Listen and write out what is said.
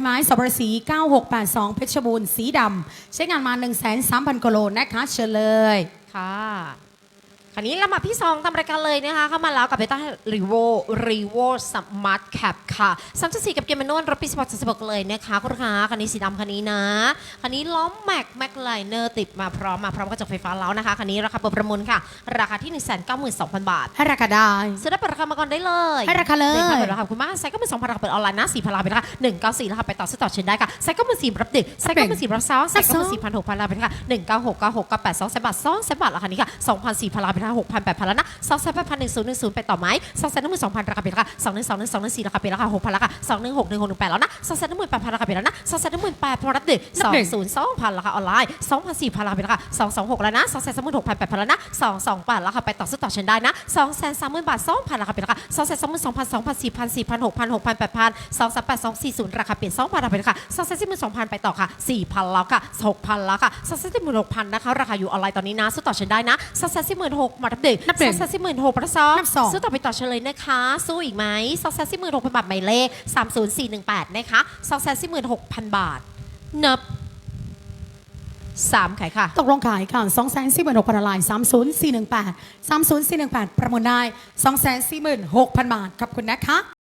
ไม้สบรสี 9682 เพชรบูรณ์สีดำใช้งานมา 1 3 0 0 0 0กิโลนะคะเชิญเลยค่ะ คันนี้ลำดับที่2ตามรายการเลยนะคะเข้ามาแล้วกับเบต้ารีโวรีโวสมาร์ทแคปค่ะ34กับเกมแมนนวลรถปีสปอร์ต16เลยนะคะคุณลูกค้าคันนี้สีดำคันนี้นะคันนี้ล้อมแม็กแม็กไลเนอร์ติดมาพร้อมมาพร้อมกระจกไฟฟ้าแล้วนะคะคันนี้ราคาเปิดประมูลค่ะ ราคาที่ 192,000 บาท ให้ราคาได้ซื้อได้เปิดราคามาก่อนได้เลยให้ราคาเลยเปิดราคาขอบคุณมากไซส์ก็เป็น2,000ราคาเปิดออนไลน์นะ4,000ราคาเป็นราคา194ราคาไปต่อซื้อต่อเชิญได้ค่ะไซส์ก็เป็น4รับดึกไซส์ก็เป็น4รับเช้าไซส์ก็เป็น4,000 6,000ราคาเป็นราคา196 96 98 2 0บาท2 0บาทราคานี้ค่ะ2,400ราคาเป็นราคา6,000 8,000แล้วนะ2 8 0 1 0 1 0ไปต่อไหม2 1 2 0 0ราคาเป็นราคา2 1 2 1 2 1 4ราคาเป็นราคา6,000ราคา2 1 6 1 6 1 8แล้วนะ2 1 1 8,000ราคาเป็นแล้วนะ2 1 1 8,000พอรับดึกรับดึก2 0 2,000ราคาออนไลน์2,400ราคาเป็นราคา226แล้วนะ2 3 6 8 0 0แล้วนะ2 2บาทราคาไปต่อซื้อต่อเชิญได้นะ2 3 0 0 0 0บาท2,000ราคาเป็นราคา2 3 2 2 0 0 2,000 4,000 4,000 6,000 6,000 8,000 2 3 8 2 4 0ราคาเปลี่ยน2,000ราคาเป็นราคา2 3 4 2,000ไปต่อค่ะ4,000แล้วค่ะ6,000แล้วค่ะ2 3 4 6,000นะคะราคาอยู่ออนไลน์ตอนนี้นะซื้อต่อเชิญได้นะ2 3 4 6,000มาทับดึกนับหนึ่ง2 3 4 6,000ประซองนับสองซื้อต่อไปต่อเชิญเลยนะคะ สู้อีกไหม2 3 4 6,000บาทหมายเลข30418นะคะ2 4 6,000บาท นับ3ขายค่ะ ตกลงขายค่ะ2 4 6 0 0 0ลาย30418 30418ประมูลได้2 4 6 0 0 0บาทขอบคุณนะคะ